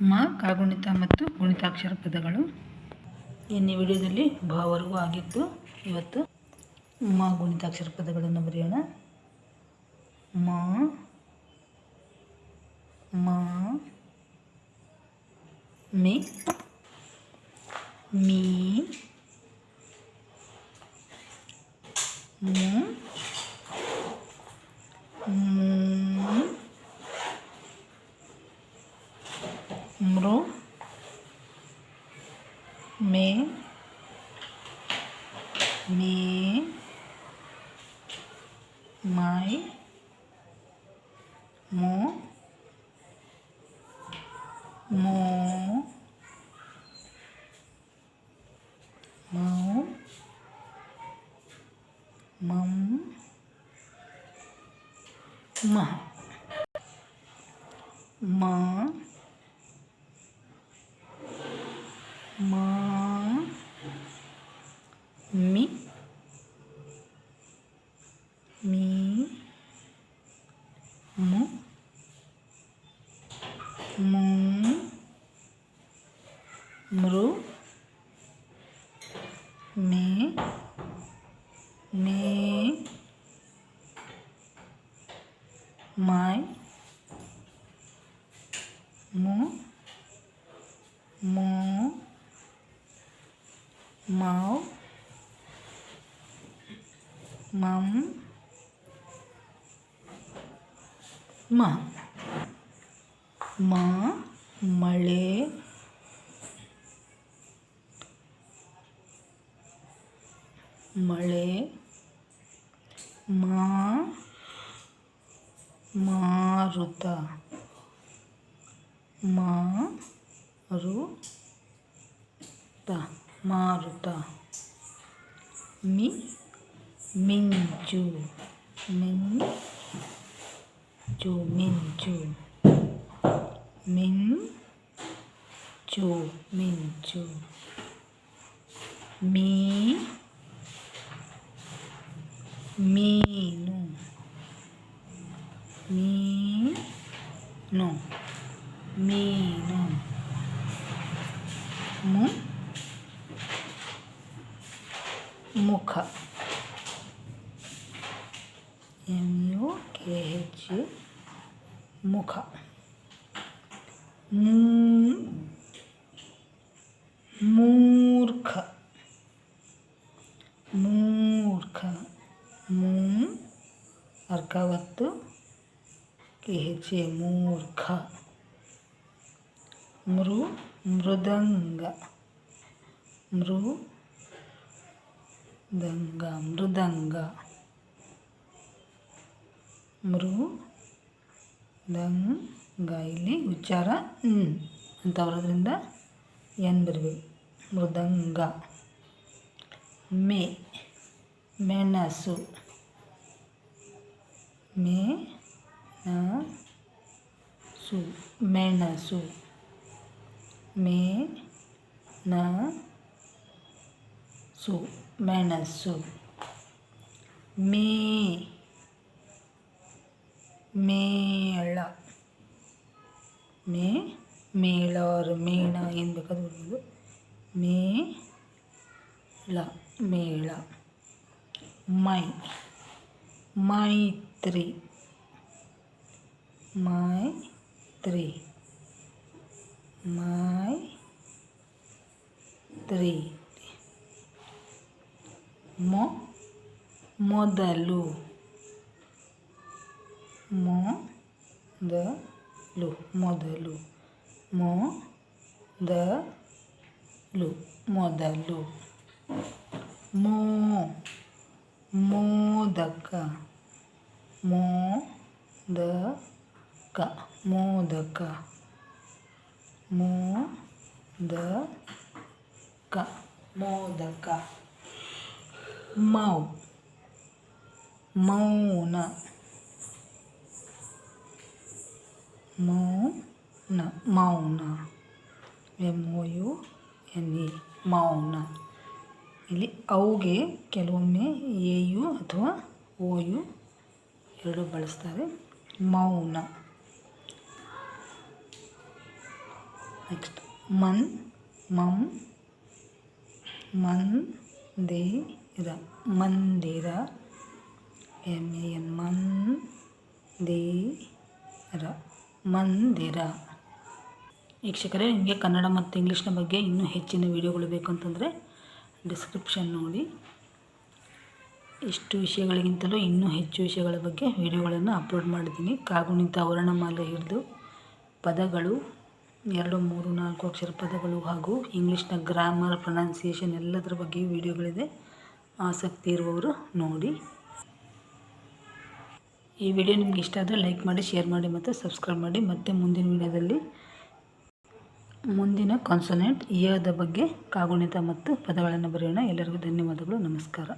ಮ ಕಾಗುಣಿತ ಮತ್ತು ಗುಣಿತಾಕ್ಷರ ಪದಗಳು. ಇನ್ನು ವಿಡಿಯೋದಲ್ಲಿ ಭಾವರ್ಗೂ ಆಗಿತ್ತು ಇವತ್ತು ಮ ಗುಣಿತಾಕ್ಷರ ಪದಗಳನ್ನು ಬರೆಯೋಣ. ಮ ಮಿ ಮೀ ಮು ಮ್, mé mé mái mó mó máu móng mở mở মি মি মো মো মৃ মে মে মাই মো মো মাও ಮಂ ಮ. ಮ. ಮಳೆ. ಮಳೆ. ಮಾ. ಮಾರುತ. ಮಾರುತ. ಮಾರುತ. ಮಿ. మించు మించు మించు మించు మించు మీ మీను మీను మీను ముఖ ఎంయుకేహెచ్ ముఖ మూ మూర్ఖ మూర్ఖ మూ అర్కవత్తు కేహెచ్ మూర్ఖ మృ మృదంగ మృ దంగ మృదంగ ಮೃದಂಗ ಮೃ ದಂಗ ಮೃದಂಗ ಮೃ ದಂಗ ಇಲ್ಲಿ ಉಚ್ಚಾರ ನ್ ಅಂತ ಬರೋದ್ರಿಂದ ಎನ್ ಬರಬೇಕು ಮೃದಂಗ ಮೇ ಮೆಣಸು ಮೇ ನ ಸು ಮೆಣಸು ಮೇ ನ ಸು ಮೆಣಸು ಮೇ ಮೇಳ ಮೇ ಮೇಳ ಅವ್ರ ಮೇಣ ಏನು ಬೇಕಾದ್ರೂ ಬರ್ಬೋದು ಮೇಳ ಮೇಳ ಮೈ ಮೈತ್ರಿ ಮೈತ್ರಿ ಮೈತ್ರಿ ಮೊ ಮೊದಲು ಮೊದಲು ಮೊದಲು ಮೊದಲು ಮೊದಲು ಮೋ ಮೋದಕ ಮೋದಕ ಮೋದಕ ಮೋದಕ ಮೋದಕ ಮೌ ಮೌನ ಮೌನ ಮೌನ. M O U N A ಮೌನ. ಇಲ್ಲಿ ಅವುಗೆ ಕೆಲವೊಮ್ಮೆ ಎ ಯು ಅಥವಾ ಓ ಯು ಎರಡು ಬಳಸ್ತಾರೆ. ಮೌನ. ನೆಕ್ಸ್ಟ್. ಮನ್, ಮಮ್ ಮಂದಿರ ಮಂದಿರ ಎಂ ಎನ್ ಮಂದಿರ ಮಂದಿರ. ವೀಕ್ಷಕರೇ, ನಿಮಗೆ ಕನ್ನಡ ಮತ್ತು ಇಂಗ್ಲೀಷ್ನ ಬಗ್ಗೆ ಇನ್ನೂ ಹೆಚ್ಚಿನ ವೀಡಿಯೋಗಳು ಬೇಕು ಅಂತಂದರೆ ಡಿಸ್ಕ್ರಿಪ್ಷನ್ ನೋಡಿ. ಇಷ್ಟು ವಿಷಯಗಳಿಗಿಂತಲೂ ಇನ್ನೂ ಹೆಚ್ಚು ವಿಷಯಗಳ ಬಗ್ಗೆ ವಿಡಿಯೋಗಳನ್ನು ಅಪ್ಲೋಡ್ ಮಾಡಿದ್ದೀನಿ. ಕಾಗುಣಿತ ವರ್ಣಮಾಲೆ ಹಿಡಿದು ಪದಗಳು, ಎರಡು, ಮೂರು, ನಾಲ್ಕು ಅಕ್ಷರ ಪದಗಳು ಹಾಗೂ ಇಂಗ್ಲೀಷ್ನ ಗ್ರಾಮರ್ ಪ್ರೊನೌನ್ಸಿಯೇಷನ್ ಎಲ್ಲದರ ಬಗ್ಗೆ ವಿಡಿಯೋಗಳಿದೆ. ಆಸಕ್ತಿ ಇರುವವರು ನೋಡಿ. ಈ ವಿಡಿಯೋ ನಿಮ್ಗೆ ಇಷ್ಟ ಆದರೆ ಲೈಕ್ ಮಾಡಿ, ಶೇರ್ ಮಾಡಿ ಮತ್ತು ಸಬ್ಸ್ಕ್ರೈಬ್ ಮಾಡಿ. ಮತ್ತೆ ಮುಂದಿನ ವಿಡಿಯೋದಲ್ಲಿ ಮುಂದಿನ ಕಾನ್ಸೊನೆಂಟ್ ಇಯದ ಬಗ್ಗೆ ಕಾಗುಣಿತ ಮತ್ತು ಪದಗಳನ್ನು ಬರೆಯೋಣ. ಎಲ್ಲರಿಗೂ ಧನ್ಯವಾದಗಳು. ನಮಸ್ಕಾರ.